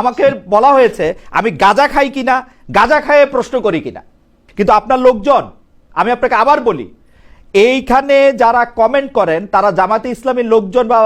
আমাকে বলা হয়েছে আমি গাঁজা খাই কিনা গাঁজা খাইয়ে প্রশ্ন করি কিনা। কিন্তু আপনার লোকজন আমি আপনাকে আবার বলি এইখানে যারা কমেন্ট করেন তারা জামাতে ইসলামের লোকজন বা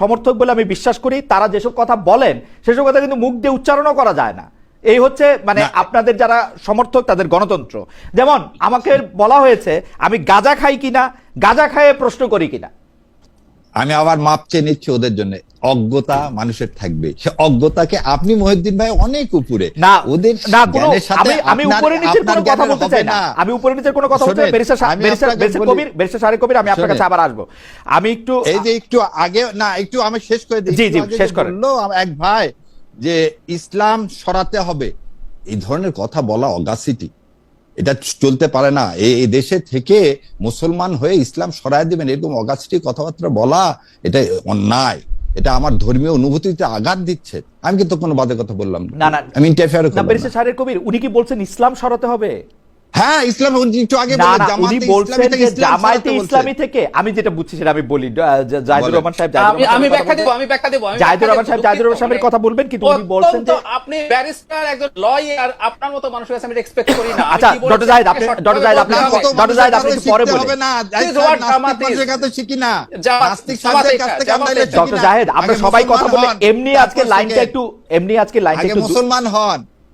সমর্থক বলে আমি বিশ্বাস করি তারা যেসব কথা বলেন সেসব কথা কিন্তু মুখ দিয়ে উচ্চারণও করা যায় না। এই হচ্ছে মানে আপনাদের যারা সমর্থক তাদের গণতন্ত্র। যেমন আমাকে বলা হয়েছে আমি গাঁজা খাই কিনা গাঁজা খাইয়ে প্রশ্ন করি কিনা। আমি আবার মাপ চেয়ে নিচ্ছি ওদের জন্য। অজ্ঞতা মানুষের থাকবে। সে অজ্ঞতাকে আপনি মহিউদ্দিন ভাই অনেক উপরে। না ওদের না আমি আমি উপরে নিচের কোনো কথা বলতে চাই না। আমি উপরে নিচের কোনো কথা বলতে বেরিসা বেরিসা বেরিসা কবির বেরিসা সারে কবির আমি আপনার কাছে আবার আসব। আমি একটু এই যে একটু আগে না একটু আমি শেষ করে দিই। জি, জি, শেষ করেন। এক ভাই যে ইসলাম সরাতে হবে। এই ধরনের কথা বলা অগাসিটি এটা চলতে পারে না। এই এই দেশে থেকে মুসলমান হয়ে ইসলাম সরাই দেবেন এরকম অগাস্টি কথাবার্তা বলা এটা অন্যায়। এটা আমার ধর্মীয় অনুভূতিতে আঘাত দিচ্ছে। আমি কিন্তু কোনো বাদে কথা বললাম না, না। আমি ইন্টারফেয়ার কবির উনি কি বলছেন ইসলাম সরাতে হবে? হ্যাঁ ইসলাম একটু আগে বললেন জামায়াতে ইসলামী থেকে আমি যেটা বুঝছি সেটা আমি বলি। জাহিদুর রহমান সাহেব আমি ব্যাখ্যা কথা দেবো বলবেন। আমি ব্যাখ্যা দেবো জাহিদুর রহমান সাহেব জাহিদুর রহমান সাহেবের কথা বলবেন কিন্তু উনি বলছেন যে আপনি ব্যারিস্টার একজন লয়ার আপনার মতো মানুষের কাছে আমি এক্সপেক্ট করি না। আচ্ছা, ডক্টর জাহিদ, আপনি- ডক্টর জাহিদ, আপনি- ডক্টর জাহিদ, আপনি একটু পরে বলেন। হবে না। নাস্তিক কাছে শিখি না। নাস্তিক কাছ থেকে আমরা ডক্টর। জাহেদ আপনি সবাই কথা বলে এমনি আজকে লাইনটা একটু এমনি আজকে লাইনটা একটু মুসলমান হন।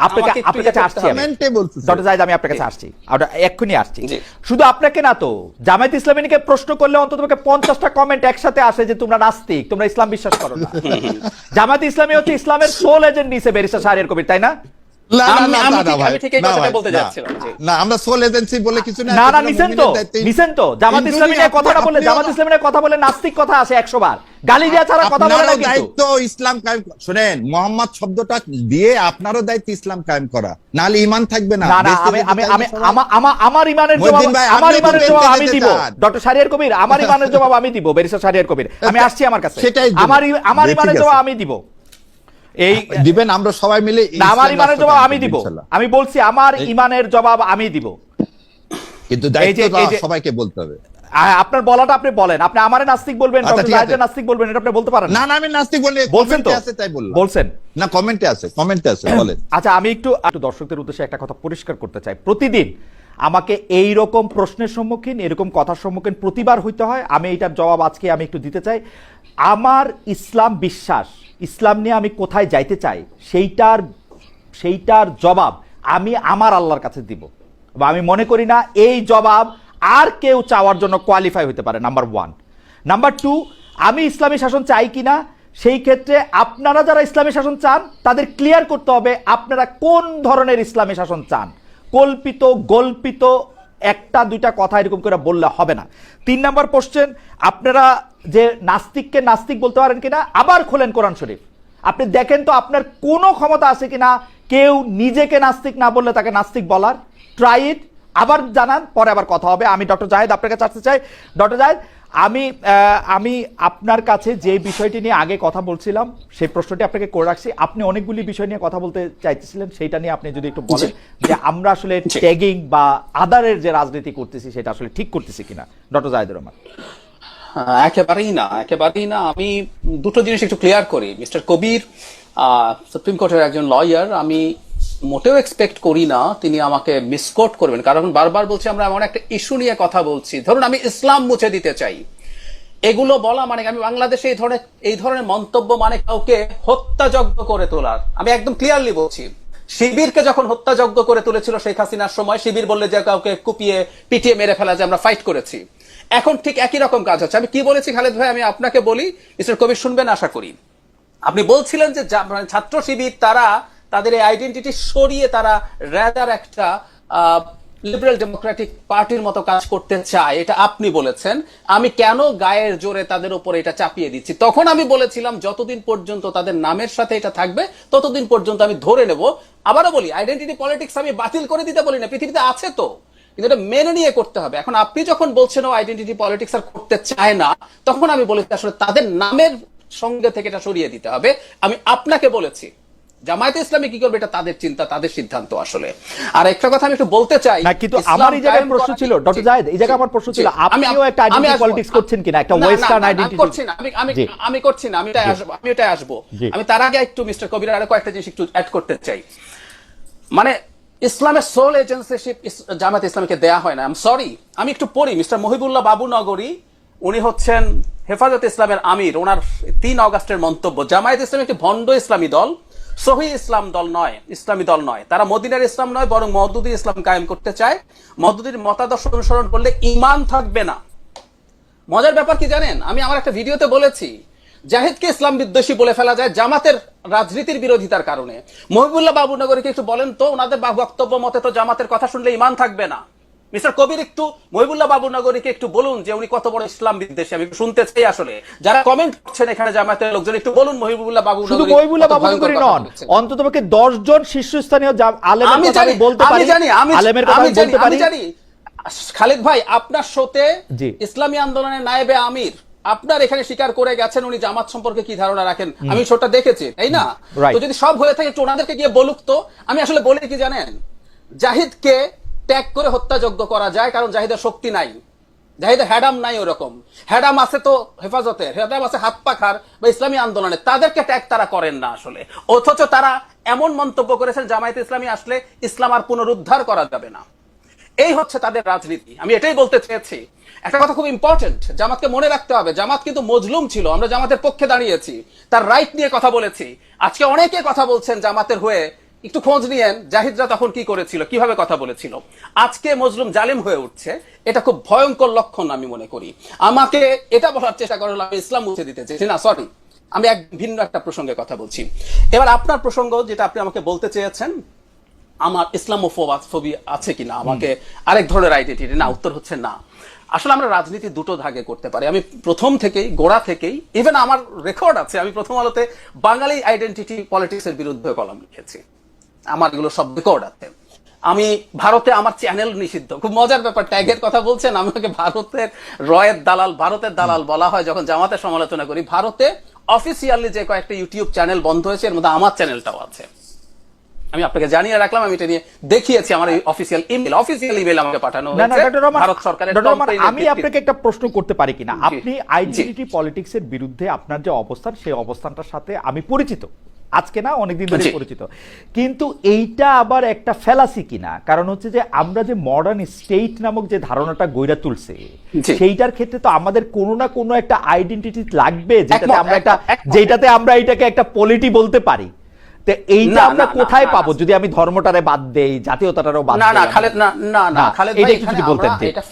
আপনাকে আপনার কাছে আসছি হবে। আমি কমেন্টে বলতেছি। ডক্টর জাহিদ আমি আপনার কাছে আসছি। এক্ষুনি আসছি। শুধু আপনাকে না তো জামায়াত ইসলামীকে প্রশ্ন করলে অন্তত পঞ্চাশটা কমেন্ট একসাথে আসে যে তোমরা নাস্তিক তোমরা ইসলাম বিশ্বাস করো না। জামায়াত ইসলামী হচ্ছে ইসলামের সোল এজেন্ট নিছে বেরিসা সাহের কবির তাই না? না, না, আমি- না, আমি না, ঠিক- ভাই, আমি ঠিক এই না, কথাটাই ভাই, বলতে না। যাচ্ছিলাম, জি। না আমরা সোল এজেন্সি বলে কিছু না না না নিছেন তো। নিছেন তো। জামাত ইসলামী কথাটা বলে জামাত ইসলামী কথা বলে নাস্তিক কথা আসে একশো বার। গালি দেওয়া ছাড়া কথা বলে না আপনারও দায়িত্ব ইসলাম কায়েম শুনেন মোহাম্মদ শব্দটা দিয়ে আপনারও দায়িত্ব ইসলাম কায়েম করা। নাহলে ইমান থাকবে না। না আমি আমার ইমানের জবাব আমার আমি দিব। ডক্টর শারিয়ার কবির আমার ইমানের জবাব আমি দিব বেরিসা শারিয়ার কবির। আমি আসছি আমার কাছে। সেটাই। আমার আমার জবাব আমি দিব। এই দিবেন আমরা সবাই মিলে আমার ইমানের জবাব আমি দিব। আমি বলছি আমার ইমানের জবাব আমি দিব। কিন্তু দায়িত্ব সবাইকে বলতে হবে। আপনার বলাটা আপনি বলেন। আপনি আমারে নাস্তিক বলবেন আচ্ছা। নাস্তিক বলবেন এটা আপনি বলতে পারেন না। না আমি নাস্তিক বলি বলছেন তো? আছে তাই বললাম। বলছেন? না কমেন্টে আছে কমেন্টে আছে বলেন। আচ্ছা আমি একটু একটু দর্শকদের উদ্দেশ্যে একটা কথা পরিষ্কার করতে চাই। প্রতিদিন আমাকে এই রকম প্রশ্নের সম্মুখীন এরকম কথার সম্মুখীন প্রতিবার হইতে হয়। আমি এটার জবাব আজকে আমি একটু দিতে চাই। আমার ইসলাম বিশ্বাস ইসলাম নিয়ে আমি কোথায় যাইতে চাই, সেইটার সেইটার জবাব আমি আমার আল্লাহর কাছে দিব। বা আমি মনে করি না এই জবাব আর কেউ চাওয়ার জন্য কোয়ালিফাই হতে পারে নাম্বার ওয়ান নাম্বার টু আমি ইসলামী শাসন চাই কিনা, সেই ক্ষেত্রে আপনারা যারা ইসলামী শাসন চান, তাদের ক্লিয়ার করতে হবে আপনারা কোন ধরনের ইসলামী শাসন চান। কল্পিত, গল্পিত, একটা, দুইটা কথা এরকম করে বললে হবে না। তিন নম্বর কোশ্চেন আপনারা যে নাস্তিককে নাস্তিক বলতে পারেন কিনা আবার খোলেন কোরআন শরীফ। আপনি দেখেন তো আপনার কোনো ক্ষমতা আছে কিনা কেউ নিজেকে নাস্তিক না বললে তাকে নাস্তিক বলার। ট্রাই ইট আবার জানান পরে আবার কথা হবে। আমি ডক্টর জাহেদ আপনার কাছে আসতে চাই। ডক্টর জাহেদ আমি আমি আপনার কাছে যে বিষয়টি নিয়ে আগে কথা বলছিলাম সেই প্রশ্নটি আপনাকে করে রাখছি। আপনি অনেকগুলি বিষয় নিয়ে কথা বলতে চাইতেছিলেন সেইটা নিয়ে আপনি যদি একটু বলেন যে আমরা আসলে। ট্যাগিং বা আদারের যে রাজনীতি করতেছি সেটা আসলে ঠিক করতেছি কিনা ডক্টর জাহেদুর রহমান। একেবারেই না একেবারেই না। আমি দুটো জিনিস একটু ক্লিয়ার করি। মিস্টার কবির সুপ্রিম কোর্টের একজন লয়ার আমি মোটেও এক্সপেক্ট করি না তিনি আমাকে মিসকোট করবেন। কারণ বারবার বলছি, আমরা এমন একটা ইস্যু নিয়ে কথা বলছি। ধরুন, আমি ইসলাম মুছে দিতে চাই। এগুলো বলা মানে আমি বাংলাদেশে এই ধরনের এই ধরনের মন্তব্য মানে কাউকে হত্যাযজ্ঞ করে তোলার। আমি একদম ক্লিয়ারলি বলছি। শিবিরকে যখন হত্যাযজ্ঞ করে তুলেছিল শেখ হাসিনার সময়, শিবির বললে যে কাউকে কুপিয়ে, পিটিয়ে মেরে ফেলা যে আমরা ফাইট করেছি। এখন ঠিক একই রকম কাজ হচ্ছে। আমি কি বলেছি খালেদ ভাই? আমি আপনাকে বলি, মিস্টার কবির শুনবেন আশা করি। আপনি বলছিলেন যে মানে ছাত্র শিবির, তারা তাদের এই আইডেন্টিটি সরিয়ে তারা র্যাদার একটা লিবারেল ডেমোক্রেটিক পার্টির মতো কাজ করতে চায়, এটা আপনি বলেছেন। আমি কেন গায়ের জোরে তাদের উপর এটা চাপিয়ে দিচ্ছি? তখন আমি বলেছিলাম, যতদিন পর্যন্ত তাদের নামের সাথে এটা থাকবে, ততদিন পর্যন্ত আমি ধরে নেব। আবারও বলি আইডেন্টিটি পলিটিক্স আমি বাতিল করে দিতে বলি না, পৃথিবীতে আছে তো। কিন্তু এটা মেনে নিয়ে করতে হবে। এখন আপনি যখন বলছেন, ও আইডেন্টিটি পলিটিক্স আর করতে চায় না, তখন আমি বলেছি, আসলে তাদের নামের সঙ্গে থেকে এটা সরিয়ে দিতে হবে। আমি আপনাকে বলেছি জামায়াতে ইসলামী কি করবে এটা তাদের চিন্তা তাদের সিদ্ধান্ত আসলে। আর একটা কথা আমি একটু বলতে চাই না কিন্তু আমার এই জায়গায় প্রশ্ন ছিল ডক্টর জায়েদ এই জায়গায় আমার প্রশ্ন ছিল আপনিও একটা আইডেন্টি। পলিটিক্স করছেন কিনা একটা ওয়েস্টার্ন আমি আইডেন্টি করছি না আমি আমি আমি করছি না আমি এটাই আসব আমি এটাই আসব। আমি তার আগে একটু মিস্টার কবির আরও কয়েকটা জিনিস একটু অ্যাড করতে চাই। মানে ইসলামের সোল এজেন্সিশিপ জামাত ইসলামকে দেয়া হয় না। আই সরি আমি একটু পড়ি মিস্টার মহিবুল্লাহ বাবু নগরী উনি হচ্ছেন হেফাজত ইসলামের আমির ওনার তিন অগাস্টের মন্তব্য জামায়াত ইসলাম একটি ভণ্ড ইসলামী দল সহি ইসলাম দল নয়, ইসলামী দল নয়। তারা মদিনার ইসলাম নয়, বরং মহদুদি ইসলাম কায়েম করতে চায়। মহদুদির মতাদর্শ অনুসরণ করলে ইমান থাকবে না। মজার ব্যাপার কি জানেন? আমি আমার একটা ভিডিওতে বলেছি, জাহিদকে ইসলাম বিদ্বেষী বলে ফেলা যায় জামাতের রাজনীতির বিরোধিতার কারণে। মহিবুল্লাহ বাবুনগরীকে একটু বলেন তো, ওনাদের বক্তব্য মতে তো জামাতের কথা শুনলে ইমান থাকবে না। মিস্টার কবির একটু মহিবুল্লাহ বাবুনগরীকে একটু বলুন যে উনি কত বড় ইসলাম বিদ্বেষী আমি শুনতে চাই আসলে। যারা কমেন্ট করছেন এখানে জামাতের লোকজন একটু বলুন মহিবুল্লাহ বাবু শুধু মহিবুল্লাহ বাবুনগরী নন অন্তত পক্ষে দশ জন শীর্ষস্থানীয় আলেমের আমি জানি আমি বলতে আমি পারি জানি আমি আলেমের কথা আমি আমি জানি বলতে পারি। আমি জানি। খালিদ ভাই আপনার শোতে ইসলামী আন্দোলনের নায়েবে আমির আপনার এখানে স্বীকার করে গেছেন উনি জামাত সম্পর্কে কি ধারণা রাখেন? আমি শোটা দেখেছি তাই না? তো যদি সব হয়ে থাকে একটু ওনাদেরকে গিয়ে বলুক তো। আমি আসলে বলি কি জানেন? জাহিদকে ত্যাগ করে হত্যাযোগ্য করা যায়, কারণ জাহিদের শক্তি নাই। জাহিদের হ্যাডাম নাই ওরকম। হ্যাডাম আছে তো হেফাজতের হ্যাডাম আছে হাত পাখার বা ইসলামী আন্দোলনে। তাদেরকে ট্যাগ তারা করেন না আসলে। অথচ তারা এমন মন্তব্য করেছেন, জামায়াত ইসলামী আসলে ইসলাম আর পুনরুদ্ধার করা যাবে না। এই হচ্ছে তাদের রাজনীতি। আমি এটাই বলতে চেয়েছি। একটা কথা খুব ইম্পর্টেন্ট জামাতকে মনে রাখতে হবে। জামাত কিন্তু মজলুম ছিল, আমরা জামাতের পক্ষে দাঁড়িয়েছি। তার রাইট নিয়ে কথা বলেছি। আজকে অনেকে কথা বলছেন জামাতের হয়ে একটু খোঁজ নিয়েন, জাহিদরা তখন কি করেছিল, কীভাবে কথা বলেছিল। আজকে মজলুম জালিম হয়ে উঠছে, এটা খুব ভয়ঙ্কর লক্ষণ আমি মনে করি। আমাকে এটা বলার চেষ্টা করল আমি ইসলাম মুছে দিতে চেয়েছি না সরি আমি এক ভিন্ন একটা প্রসঙ্গে কথা বলছি। এবার আপনার প্রসঙ্গ যেটা আপনি আমাকে বলতে চেয়েছেন, আমার ইসলামোফোবি আছে কিনা, আমাকে আরেক ধরনের আইডেন্টিটি না, উত্তর হচ্ছে না। আসলে আমরা রাজনীতি দুটো ভাগে করতে পারি। আমি প্রথম থেকেই, গোড়া থেকেই ইভেন আমার রেকর্ড আছে, আমি প্রথম আলোতে বাঙালি আইডেন্টিটি পলিটিক্সের বিরুদ্ধে কলম লিখেছি। আমার এগুলো সব রেকর্ড আছে। আমি ভারতে আমার চ্যানেল নিষিদ্ধ। খুব মজার ব্যাপার ট্যাগের কথা বলছেন আমাকে ভারতের রয়ের দালাল ভারতের দালাল বলা হয় যখন জামাতের সমালোচনা করি। ভারতে অফিসিয়ালি যে কয়েকটা ইউটিউব চ্যানেল বন্ধ হয়েছে এর মধ্যে আমার চ্যানেলটাও আছে। আমি আপনাকে জানিয়ে রাখলাম আমি এটা নিয়ে দেখিয়েছি আমার এই অফিসিয়াল ইমেল অফিসিয়াল ইমেল আমাকে পাঠানো হয়েছে। ভারত সরকারের আমি আপনাকে একটা প্রশ্ন করতে পারি কিনা? আপনি। আইডেন্টিটি পলিটিক্সের বিরুদ্ধে আপনার যে অবস্থান সেই অবস্থানটার সাথে আমি পরিচিত। আজকে না অনেকদিন ধরে পরিচিত। কিন্তু এইটা আবার একটা ফেলাসি কিনা? কারণ হচ্ছে যে আমরা যে মডার্ন স্টেট নামক যে ধারণাটা গইরা তুলছে সেইটার ক্ষেত্রে তো আমাদের কোনো না কোনো একটা আইডেন্টিটি লাগবে যেটাতে আমরা একটা। যেটাতে আমরা এটাকে একটা পলিটি বলতে পারি। তো এইটা আমরা কোথায় পাবো? যদি আমি ধর্মটারে বাদ দেই জাতীয়তাটারও বাদ না না? খালেদ না না না খালেদ ভাই এখানে যদি বলতেন, এটা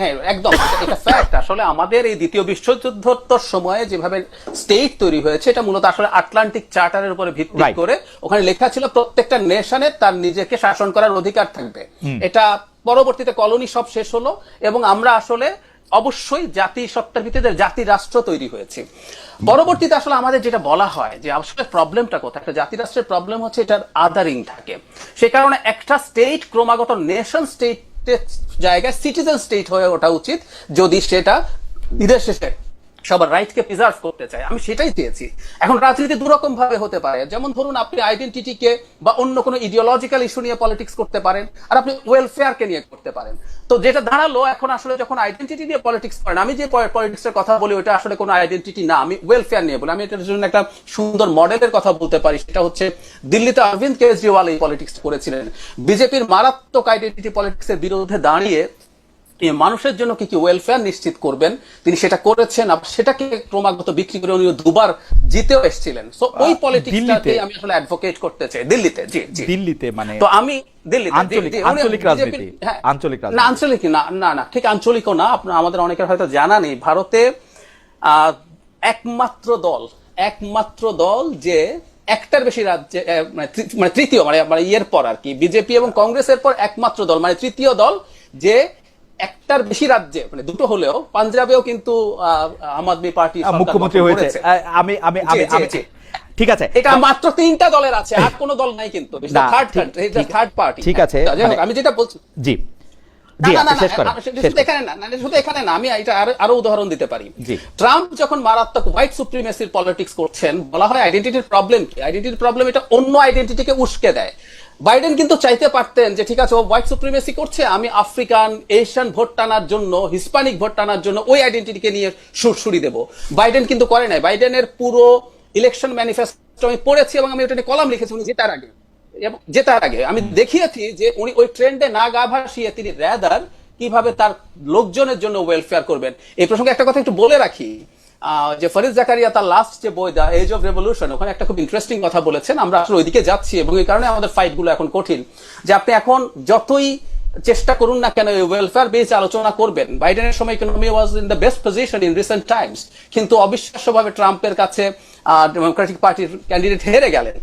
হ্যাঁ একদম এটা ফ্যাক্ট আসলে আমাদের এই দ্বিতীয় বিশ্বযুদ্ধোত্তর সময়ে যেভাবে স্টেট তৈরি হয়েছে এটা মূলত আসলে আটলান্টিক চার্টারের উপরে ভিত্তি করে ওখানে লেখা ছিল প্রত্যেকটা নেশনের তার নিজেকে শাসন করার অধিকার থাকবে। এটা পরবর্তীতে কলোনি সব শেষ হলো এবং আমরা আসলে অবশ্যই জাতি সত্তার ভিত্তিতে জাতি রাষ্ট্র তৈরি হয়েছে। পরবর্তীতে আসলে আমাদের যেটা বলা হয় যে আসলে প্রবলেমটা কোথায়? একটা জাতি রাষ্ট্রের প্রবলেম হচ্ছে এটার আদারিং থাকে। সে কারণে একটা স্টেট ক্রমাগত নেশন স্টেট জায়গায় সিটিজেন স্টেট হয়ে ওঠা উচিত। যদি সেটা বিদেশ সবার রাইটকে প্রিজার্ভ করতে চাই আমি সেটাই চেয়েছি। এখন রাজনীতি দুরকম ভাবে হতে পারে, যেমন ধরুন আপনি আইডেন্টিটিকে বা অন্য কোনো ইডিওলজিক্যাল ইস্যু নিয়ে পলিটিক্স করতে পারেন, আর আপনি ওয়েলফেয়ারকে নিয়ে করতে পারেন। তো যেটা দাঁড়াল এখন আসলে যখন আইডেন্টিটি নিয়ে পলিটিক্স করেন, আমি যে পলিটিক্সের কথা বলি, ওটা আসলে কোনো আইডেন্টিটি না, আমি ওয়েলফেয়ার নিয়ে বলি। আমি এটার জন্য একটা সুন্দর মডেলের কথা বলতে পারি, সেটা হচ্ছে দিল্লিতে অরবিন্দ কেজরিওয়াল এই পলিটিক্স করেছিলেন। বিজেপির মারাত্মক আইডেন্টিটি পলিটিক্সের বিরুদ্ধে দাঁড়িয়ে মানুষের জন্য কি কি ওয়েলফেয়ার নিশ্চিত করবেন? তিনি সেটা করেছেন আর সেটাকে ক্রমাগত বিক্রি করে উনি দুবার জিতেও এসেছিলেন। সো ওই পলিটিক্সটাকে আমি আসলে অ্যাডভোকেট করতে চাই। দিল্লিতে জি জি। দিল্লিতে মানে তো আমি দিল্লিতে আঞ্চলিক- রাজনীতি, হ্যাঁ, আঞ্চলিক না আঞ্চলিক না না না ঠিক আঞ্চলিকও না। আপনার আমাদের অনেকের হয়তো জানা নেই। ভারতে আহ, একমাত্র দল একমাত্র দল যে একটার বেশি রাজ্যে মানে মানে তৃতীয় মানে মানে ইয়ের পর আর কি। বিজেপি এবং কংগ্রেসের পর একমাত্র দল মানে তৃতীয় দল যে একটার বেশি রাজ্যে মানে দুটো হলেও পাঞ্জাবেও কিন্তু আম আদমি পার্টি মুখ্যমন্ত্রী হয়েছে। আমি আমি আমি। ঠিক আছে। এটা মাত্র তিনটা দলের আছে আর কোনো দল নাই কিন্তু। থার্ড থার্ড পার্টি ঠিক আছে, মানে- আমি যেটা বলছি জি। ট্রাম্প যখন মারাত্মক হোয়াইট সুপ্রিমেসির পলিটিক্স করছেন বলা হয় আইডেন্টিটির প্রবলেম কি? আইডেন্টিটির প্রবলেম এটা অন্য আইডেন্টিটিকে উস্কে দেয়। বাইডেন কিন্তু চাইতে পারতেন যে, ঠিক আছে, ও হোয়াইট সুপ্রিমেসি করছে, আমি আফ্রিকান এশিয়ান ভোট টানার জন্য হিসপানিক ভোট টানার জন্য ওই আইডেন্টিটিকে নিয়ে সুরসুরি দেব। বাইডেন কিন্তু করে নাই। বাইডেনের পুরো ইলেকশন ম্যানিফেস্টো আমি পড়েছি এবং আমি ওটা নিয়ে কলাম লিখেছি, উনি জেতার আগে। এবং জেতার আগে। আমি দেখিয়েছি যে, উনি ওই ট্রেন্ডে না গা ভাসিয়ে তিনি র্যাদার কীভাবে তার লোকজনের জন্য ওয়েলফেয়ার করবেন। এই প্রসঙ্গে একটা কথা একটু বলে রাখি। যে ফরিদ জাকারিয়া তার লাস্ট যে বই দা এজ অফ রেভলিউশন ওখানে একটা খুব ইন্টারেস্টিং কথা বলেছেন। আমরা আসলে ওইদিকে যাচ্ছি এবং এই কারণে আমাদের ফাইটগুলো এখন কঠিন। যে আপনি এখন যতই চেষ্টা করুন না কেন ওয়েলফেয়ার বেস আলোচনা করবেন বাইডেনের সময় economy was in the best position in recent times কিন্তু অবিশ্বাস্যভাবে ট্রাম্পের কাছে ডেমোক্রেটিক পার্টির ক্যান্ডিডেট হেরে গেলেন।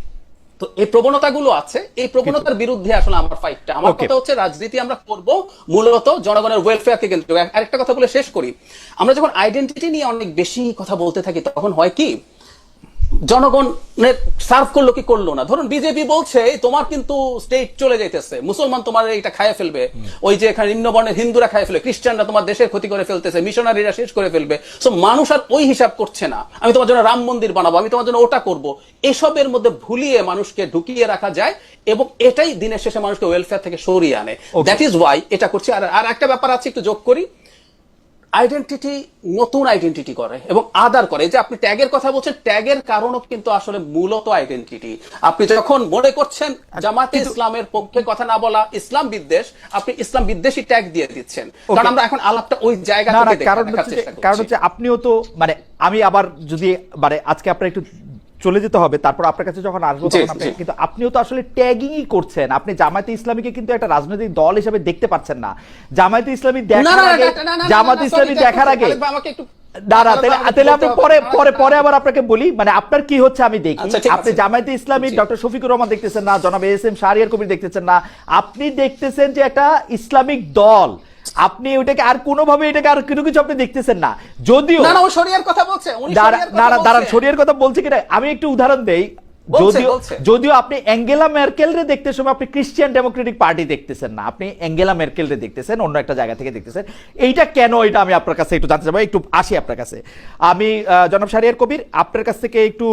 তো এই প্রবণতাগুলো আছে এই প্রবণতার বিরুদ্ধে আসলে আমার ফাইটটা আমার কথা হচ্ছে রাজনীতি আমরা করব মূলত জনগণের ওয়েলফেয়ারকে কেন্দ্র আরেকটা কথা বলে শেষ করি। আমরা যখন আইডেন্টিটি নিয়ে অনেক বেশি কথা বলতে থাকি তখন হয় কি? জনগণের সার্ভ করল কি করল না? ধরুন বিজেপি বলছে তোমার কিন্তু স্টেট চলে যাইতেছে। মুসলমান তোমার এটা খাইয়ে ফেলবে। ওই যে এখানে নিম্নবর্ণের হিন্দুরা খাইয়ে ফেলে খ্রিস্টানরা তোমার দেশের ক্ষতি করে ফেলতেছে মিশনারিরা শেষ করে ফেলবে। সো মানুষ আর ওই হিসাব করছে না। আমি তোমার জন্য রাম মন্দির বানাবো আমি তোমার জন্য ওটা করব। এসবের মধ্যে ভুলিয়ে মানুষকে ঢুকিয়ে রাখা যায় এবং এটাই দিনের শেষে মানুষকে ওয়েলফেয়ার থেকে সরিয়ে আনে. দ্যাট ইজ ওয়াই এটা করছি। আর আর একটা ব্যাপার আছে একটু যোগ করি। আইডেন্টিটি নতুন আইডেন্টিটি করে এবং আদার করে। যে আপনি ট্যাগের কথা বলছেন ট্যাগের কারণও কিন্তু আসলে মূলত আইডেন্টিটি আপনি যখন মনে করছেন জামাতে ইসলামের পক্ষে কথা না বলা ইসলাম বিদ্বেষ আপনি ইসলাম বিদ্বেষী ট্যাগ দিয়ে দিচ্ছেন। কারণ আমরা এখন আলাপটা ওই জায়গা থেকে। কারণ হচ্ছে আপনিও তো মানে আমি আবার যদি মানে আজকে আপনার একটু চলে যেতে হবে তারপর আপনার কাছে যখন আসব তখন কিন্তু আপনিও তো আসলে ট্যাগিংই করছেন। আপনি জামায়াতে ইসলামীকে কিন্তু একটা রাজনৈতিক দল হিসেবে দেখতে পাচ্ছেন না। জামায়াতে ইসলামী দেখার আগে জামায়াতে ইসলামী দেখার আগে আমাকে একটু তাহলে আপনি পরে পরে পরে আবার আপনাকে বলি মানে আপনার কি হচ্ছে আমি দেখি। আচ্ছা, আপনি জামায়াতে ইসলামী ডক্টর শফিকুর রহমান দেখতেছেন না জনাব এস এম শাহরিয়ার কবির দেখতেছেন না। আপনি দেখতেছেন যে একটা ইসলামিক দল। আপনি ওটাকে আর কোনোভাবে এটাকে আর কোনো কিছু আপনি দেখতেছেন না। যদিও না না ও শরিয়ার কথা বলছে উনি দাঁড়া- শরিয়ার কথা দাঁড়ান বলছে। শরীরের কথা বলছে কিনা? আমি একটু উদাহরণ দেই। যদিও যদিও আপনি অ্যাঙ্গেলা মেরকেল রে দেখতে সময় আপনি ক্রিশ্চিয়ান ডেমোক্রেটিক পার্টি দেখতেছেন না আপনি অ্যাঙ্গেলা মেরকেল রে দেখতেছেন অন্য একটা জায়গা থেকে দেখতেছেন। এইটা কেন এটা আমি আপনার কাছে একটু জানতে চাবো একটু আসি আপনার কাছে। আমি জনাব শাহরিয়ার কবির আপনার কাছ থেকে একটু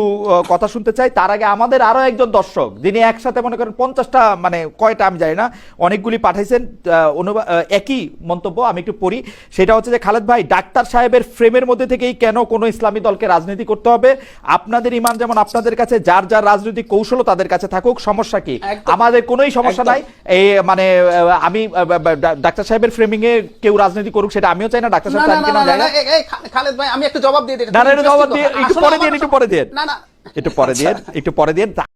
কথা শুনতে চাই। তার আগে আমাদের আরও একজন দর্শক যিনি একসাথে মনে করেন পঞ্চাশটা মানে কয়টা আমি জানি না অনেকগুলি পাঠাইছেন একই মন্তব্য আমি একটু পড়ি। সেটা হচ্ছে যে খালেদ ভাই ডাক্তার সাহেবের ফ্রেমের মধ্যে থেকেই কেন কোনো ইসলামী দলকে রাজনীতি করতে হবে? আপনাদের ইমান যেমন আপনাদের কাছে যার যার রাজনৈতিক কৌশলও তাদের কাছে থাকুক সমস্যা কি? আমাদের কোনোই সমস্যা নাই। এই মানে আমি ডাক্তার সাহেবের ফ্রেমিং এ কেউ রাজনীতি করুক সেটা আমিও চাই না ডাক্তার সাহেব খালেদ ভাই আমি একটু জবাব দিয়ে দিই না, জবাব দিয়ে- একটু পরে দিয়ে দিন, একটু পরে দিন। না না। একটু পরে দিয়ে একটু পরে দিয়ে